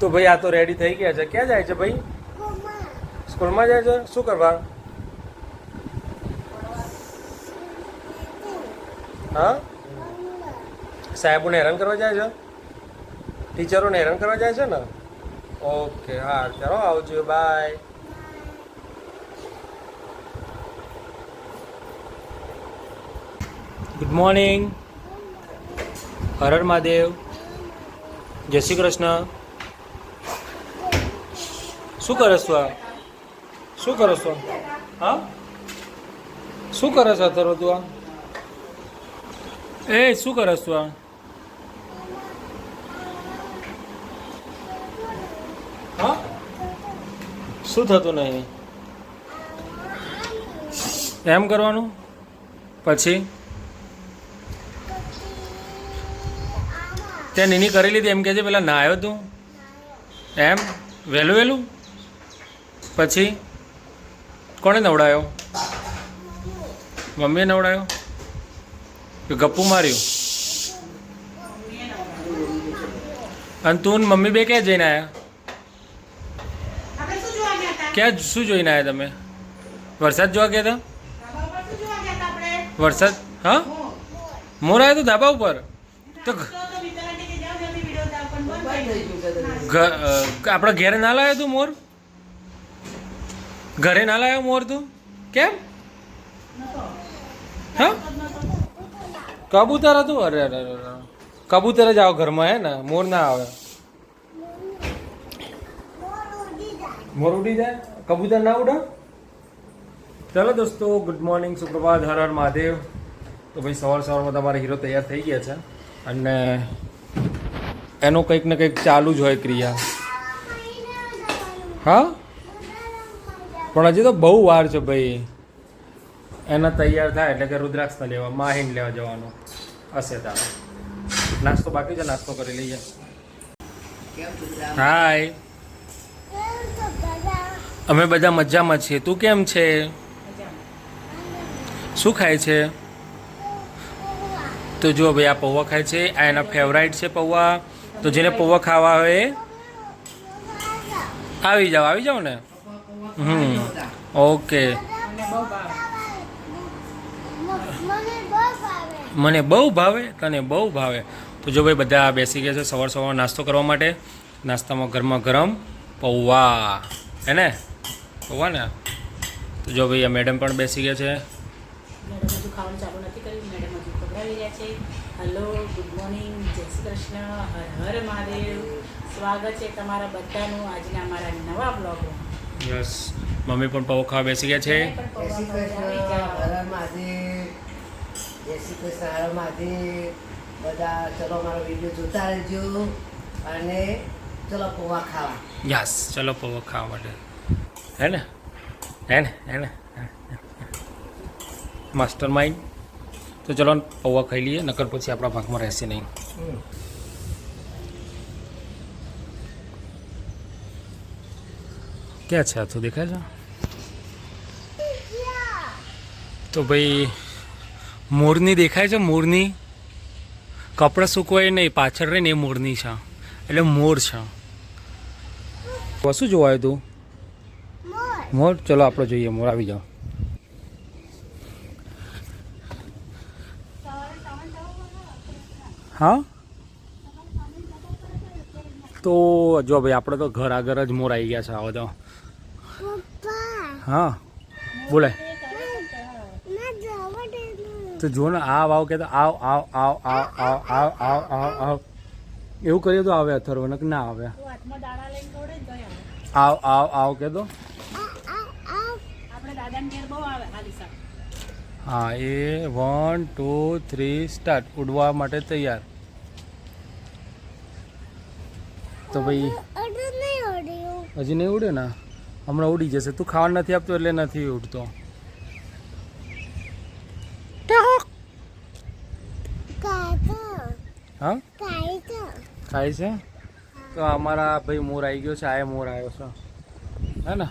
તો ભાઈ આ તો રેડી થઈ ગયા છે. ક્યાં જાય છે ભાઈ? સ્કૂલમાં જાય છે? શું કરવા? હા? સાહેબોને હેરાન કરવા જાય છે? ટીચરોને હેરાન કરવા જાય છે ને? ઓકે, હા ચાલો આવજો, bye. Good morning Har Har Mahadev. જય શ્રી કૃષ્ણ. શું કરે છો આ? શું કરો છો? હા? શું કરસ અત્યારે તું આ એ, શું કરે છો આ? હા? શું થતું નહીં? એમ કરવાનું? પછી? ત્યાં નીની કરી લીધી, એમ કે છે, પેલા નાયો તું? એમ? વહેલું વહેલું? પછી કોણે નવડાયો? મમ્મીએ નવડાયો? કે ગપ્પુ માર્યું? અને તું મમ્મી બે ક્યાં જઈને આવ્યા ક્યાં શું જોઈને આવ્યા તમે? વરસાદ જોવા ગયા હતા? વરસાદ હા? મોર આવ્યો હતો ધાબા ઉપર? તો આપણા ઘેર ના લાવ્યો હતું મોર? ઘરે ના લાવ્યો મોર તું? કેમ? હા? કબૂતર હતું? અરે અરે. કબૂતર જ આવો ઘરમાં, હે ને? મોર ના આવે. મોર ઉડી જાય? કબૂતર ના ઉડે? ચાલો દોસ્તો ગુડ મોર્નિંગ સુપ્રભાત, હર હર મહાદેવ. તો ભાઈ, સવાર સવારમાં તમારા હીરો તૈયાર થઈ ગયા છે. અને એનું કંઈક ને કંઈક ચાલુ જ હોય ક્રિયા. હા? પણ હજી તો બહુ વાર છે ભાઈ. એના તૈયાર થાય એટલે કે રુદ્રાક્ષને લેવા, માહિન લેવા જવાનું. હશે તારે. નાસ્તો બાકી છે, નાસ્તો કરી લઈએ. હાય અમે બધા મજામાં છીએ. તું કેમ છે? શું ખાય છે? તો જો ભાઈ, આ પૌવા ખાય છે, આ એના ફેવરાઇટ છે પૌવા. તો જેને પૌવા ખાવા હોય, આવી જાઓ આવી જાઓ ને. હમ. ઓકે. મને બહુ ભાવે તને બહુ ભાવે. તો જો ભાઈ બધા બેસી ગયા છે સવાર સવાર નાસ્તો કરવા માટે. નાસ્તામાં ગરમા ગરમ પૌવા. હે ને? પૌવા ને? તો જો ભાઈ આ મેડમ પણ બેસી ગયા છે. હલો ગુડ મોર્નિંગ જય શ્રી કૃષ્ણ. હર હર મહાદેવ. સ્વાગત છે તમારા બધાનું આજના અમારા નવા બ્લોગમાં યસ મમ્મી પણ પૌ ખાવા બેસી ગયા છે. બધા ચલો મારો વીડિયો જોતા રહેજો અને ચલો પૌવા ખાવા. યસ ચલો પૌવા ખાવા માટે. હે ને? હે ને? હે ને? Master mind. તો ચલો ને પૌવા ખાઈ લઈએ નકર પછી આપણા ભાગમાં રહેશે નહીં. ક્યાં છે આ તો દેખાય છે? તો ભાઈ, મોરની દેખાય છે, મોરની? કપડાં સૂકવાય નહીં, પાછળ રહીને એ મોરની છે. એટલે મોર છે. શું જોવાયું તું? મોર. ચલો આપણે જોઈએ, મોર આવી જાઓ. હા? તો જો ભાઈ, આપણે તો ઘર આગળ જ મોર આવી ગયા છે, આવો તો. હા. બોલે. તો જો ને આવ આવ કે તો આવ આવ આવ આવ આવ આવ આવ આવ આવ. એવું કરીએ તો આવે અથર્વ ના ને આવે. આવ આવ આવ કે તો. આપણે દાદાને ઘેર બહુ આવે આ દિશા હા એ વન ટુ થ્રી સ્ટાર્ટ ઉડવા માટે તૈયાર. તો ભાઈ હજી નહીં ઉડે ને? હમણાં ઉડી જશે. તું ખાવા નથી આપતો એટલે નથી ઉડતો. હા? ખાય છે. તો અમારા ભાઈ મોર આવી ગયો છે. આ મોર આવ્યો છે. હે ને?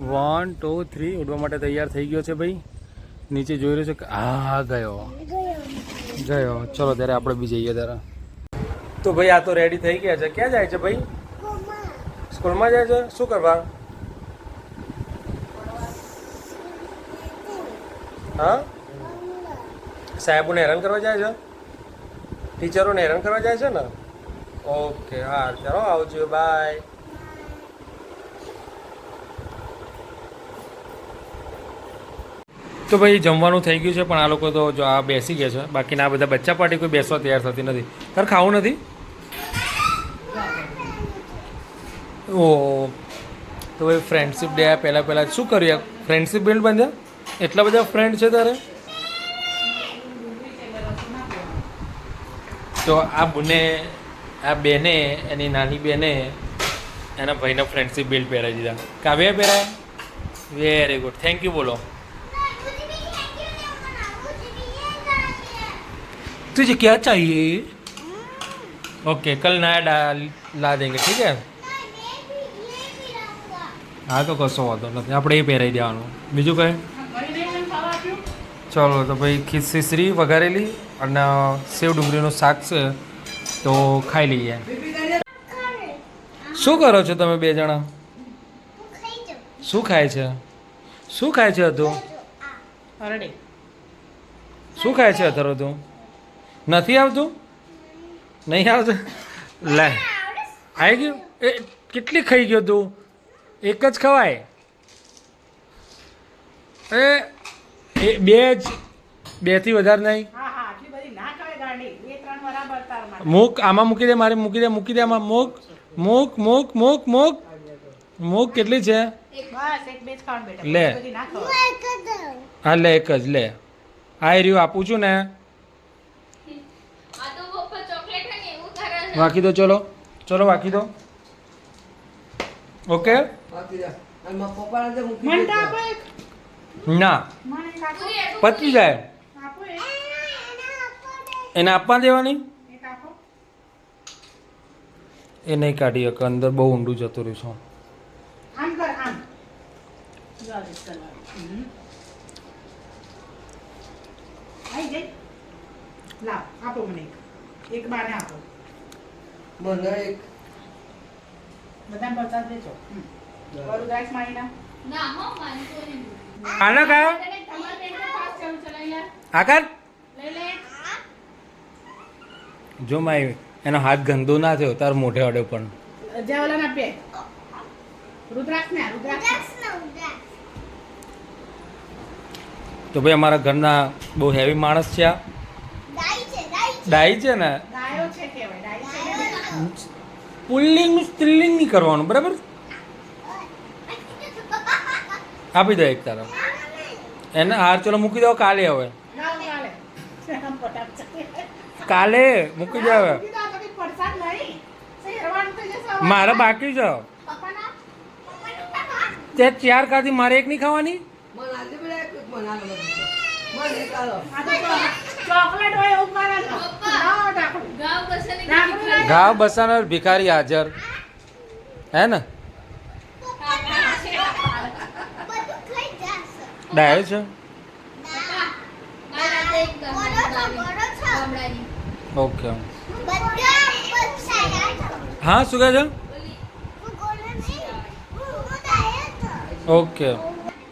વન ટુ થ્રી ઉડવા માટે તૈયાર થઈ ગયો છે ભાઈ. નીચે જોઈ રહ્યો છે કે આ ગયો. ગયો. ચલો ત્યારે આપણે બી જઈએ ત્યારે. તો ભાઈ આ તો રેડી થઈ ગયા છે. ક્યાં જાય છે ભાઈ? સ્કૂલમાં જાય છે? શું કરવા? હા? સાહેબોને હેરાન કરવા જાય છે? ટીચરોને હેરાન કરવા જાય છે ને? ઓકે, હા, ચાલો, આવજો, બાય. તો ભાઈ, જમવાનું થઈ ગયું છે, પણ આ લોકો તો જો આ બેસી ગયા છે. બાકીના આ બધા બચ્ચા પાર્ટી કોઈ બેસવા તૈયાર થતી નથી. તારે ખાવું નથી? ઓ, તો ભાઈ ફ્રેન્ડશિપ ડે પહેલાં પહેલાં શું કર્યું? ફ્રેન્ડશિપ બિલ્ડ બાંધ્યા એટલા બધા ફ્રેન્ડ છે તારે તો આ બુને આ બેને એની નાની બેને એના ભાઈના ફ્રેન્ડશિપ બિલ્ડ પહેરાવી દીધા કાવ્ય પહેરાય વેરી ગુડ થેન્ક યુ બોલો तुझे क्या चाहिए ओके कल नया डाल ला देंगे ठीक है હા તો કશો વાંધો નથી આપણે એ પહેરાવી દેવાનું બીજું કંઈ ચલો તો ભાઈ ખીસીસરી વઘારેલી અને સેવ ડુંગળીનું શાક છે તો ખાઈ લઈએ. શું કરો છો તમે બે જણા? શું ખાય છે? શું ખાય છે હતું શું ખાય છે અથરો તું નથી આવતું? નહીં આવતું? લે. આવી ગયું? એ કેટલી ખાઈ ગયો તું? એક જ ખવાય? એ એ બે જ બેથી વધારે નહીં. મૂક આમાં મૂકી દે મારે મૂકી દે મૂકી દે આમાં. મૂક મૂક મૂક મૂક મૂક. મૂક કેટલી છે? બસ એક બે જ ખાવાનું બેટા. લે. હા લે એક જ લે. આ રહ્યું આપું છું ને. આ તો પપ્પા ચોકલેટ હે ને એવું કરે છે. વાંકી દો ચલો. ચલો વાંકી દો. ઓકે? બાકી ના. પચી જાય. એને આપવા દેવાની? એ નહીં કાઢી શકે અંદર બહુ ઊંડું જતું રહ્યું લાવ આપો મને એક. બાને આપો મને એક બધા બતા દેજો વરુ ગાઈસ આના કયો આકાર? જો માય એનો હાથ ગંદો ના થયો તાર મોઢે અડે પણ. તો ભાઈ અમારા ઘરના બહુ હેવી માણસ છે આ. ડાઈ છે ને? પુલ્લિંગ સ્ત્રીલિંગ નહીં કરવાનું બરાબર? આપી દો એક તરફ. એને હાર ચલો મૂકી દો કાલે હવે. ના. કાલે? મૂકી દો હવે. મારે બાકી છે. તે ચાર કાથી મારે એક નહીં ખાવાની? ઘાવ આજે ભિખારી હાજર. હે મને આલો બધું. મને એક આલો. આ તો ચો- ચોકલેટ હોય એવું મારા ના ઢાંકણું. ગાવ કશે ને ઢાંકણું લાય. ઘાવ બસાનો ભિખારી હાજર હે ને ડાયો છે? ઓકે. હા, શું કહે છે? ઓકે.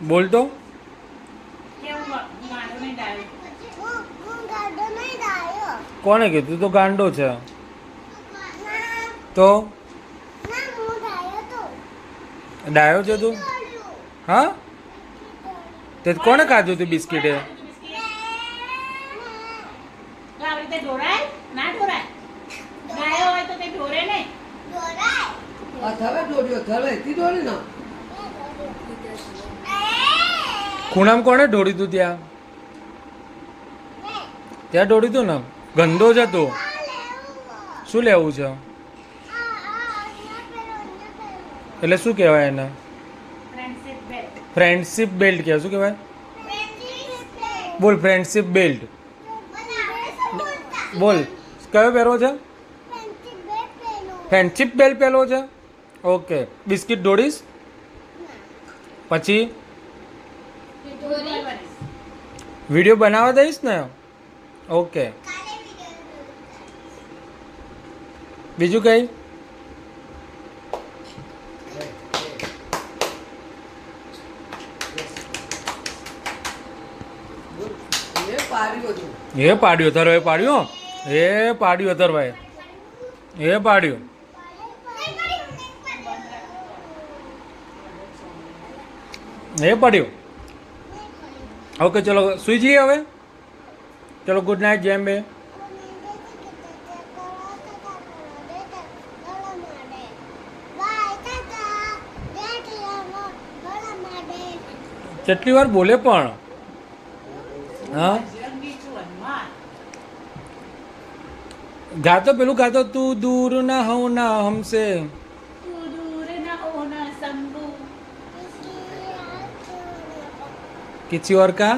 બોલ તો. કોને કીધું? તો ગાંડો છે. તો? ડાયો છે તું? હા? તે કોને ખાધું તું બિસ્કીટે ના? ખૂણામાં કોણે ઢોળી તું ત્યાં? ત્યાં ઢોળી તું ને? ગંદો જ હતો. શું લેવું છે? એટલે શું કહેવાય એને? ફ્રેન્ડશિપ બેલ્ટ કહેવાય. શું કહેવાય? બોલ ફ્રેન્ડશિપ બેલ્ટ બોલ. કયો પહેરવો છે? ફ્રેન્ડશિપ બેલ્ટ પહેરવો છે? ઓકે બિસ્કિટ, દોડીશ? પછી? વીડિયો બનાવવા દઈશ ને? ઓકે બીજું કંઈ પાડ્યું હતું એ પાડ્યો ધરો એ પાડ્યો? એ પાડ્યો ધરવાય એ પાડ્યો. એ પાડ્યો. ઓકે, ચલો સુઈ જઈએ હવે? ચલો ગુડ નાઇટ જેમ બે કેટલી વાર બોલે પણ, હા? ગાતો પેલું ગાતો તું દૂર ના હો ના હમસે તું દૂર ન હો ન શંભુ किसी और का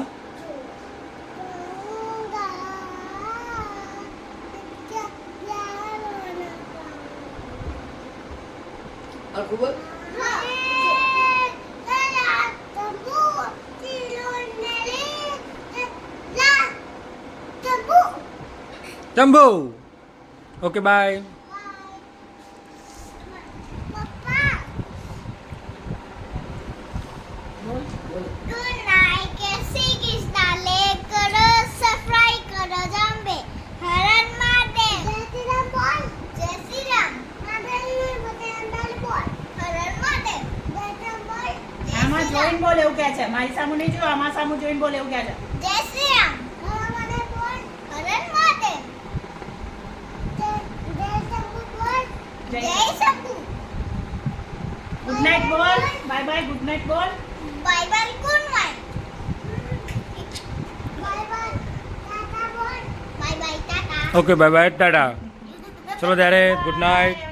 હરખું બોલ ચંબુ ઓકે બાય જોઈન બોલ એવું કહે છે. મારી સામુ નહીં જો આમાં સામુ જોઈન બોલ એવું કહે છે જય શ્રી રામ મારા મને બોલ હરણ માટે જય જય શંકુ બોલ જય જય શંકુ ગુડ નાઇટ બોલ બાય બાય ગુડ નાઇટ બોલ bye bye good night bye bye tata બોલ bye bye tata okay bye bye tata ચલો ત્યારે ગુડ નાઇટ